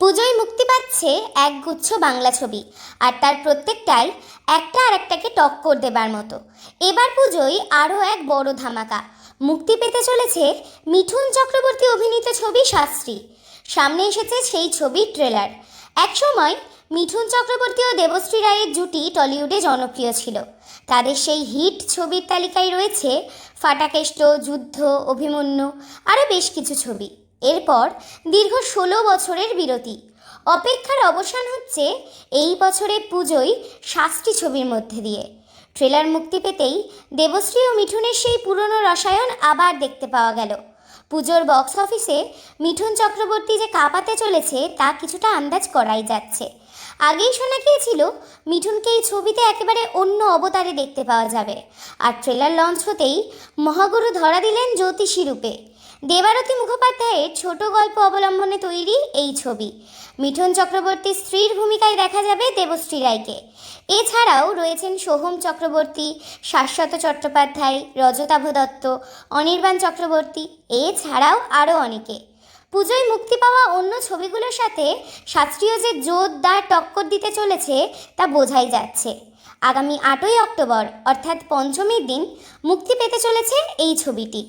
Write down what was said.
পুজোয় মুক্তি পাচ্ছে একগুচ্ছ বাংলা ছবি। আর তার প্রত্যেকটাই একটা আর একটাকে টক্কর দেবার মতো। এবার পুজোয় আরও এক বড় ধামাকা। মুক্তি পেতে চলেছে মিঠুন চক্রবর্তী অভিনীত ছবি শাস্ত্রী। সামনে এসেছে সেই ছবির ট্রেলার। একসময় মিঠুন চক্রবর্তী ও দেবশ্রী রায়ের জুটি টলিউডে জনপ্রিয় ছিল। তাদের সেই হিট ছবির তালিকায় রয়েছে ফাটাকেষ্ট, যুদ্ধ, অভিমন্যু, আরও বেশ কিছু ছবি। এরপর দীর্ঘ ষোলো বছরের বিরতি। অপেক্ষার অবসান হচ্ছে এই বছরের পুজোয় শাস্তি ছবির মধ্যে দিয়ে। ট্রেলার মুক্তি পেতেই দেবশ্রী ও মিঠুনের সেই পুরনো রসায়ন আবার দেখতে পাওয়া গেল। পুজোর বক্স অফিসে মিঠুন চক্রবর্তী যে কাঁপাতে চলেছে তা কিছুটা আন্দাজ করাই যাচ্ছে। আগেই শোনা গিয়েছিল, মিঠুনকে এই ছবিতে একেবারে অন্য অবতারে দেখতে পাওয়া যাবে। আর ট্রেলার লঞ্চ হতেই মহাগুরু ধরা দিলেন জ্যোতিষী রূপে। দেবারতী মুখোপাধ্যায়ের ছোট গল্প অবলম্বনে তৈরি এই ছবি। মিঠুন চক্রবর্তীর স্ত্রীর ভূমিকায় দেখা যাবে দেবশ্রী রায়কে। এছাড়াও রয়েছেন সোহম চক্রবর্তী, শাশ্বত চট্টোপাধ্যায়, রজতাভ দত্ত, অনির্বাণ চক্রবর্তী, এছাড়াও আরও অনেকে। পুজোয় মুক্তি পাওয়া অন্য ছবিগুলোর সাথে শাস্ত্রীয় যে জোরদার টক্কর দিতে চলেছে তা বোঝাই যাচ্ছে। আগামী আটই অক্টোবর, অর্থাৎ পঞ্চমীর দিন, মুক্তি পেতে চলেছে এই ছবিটি।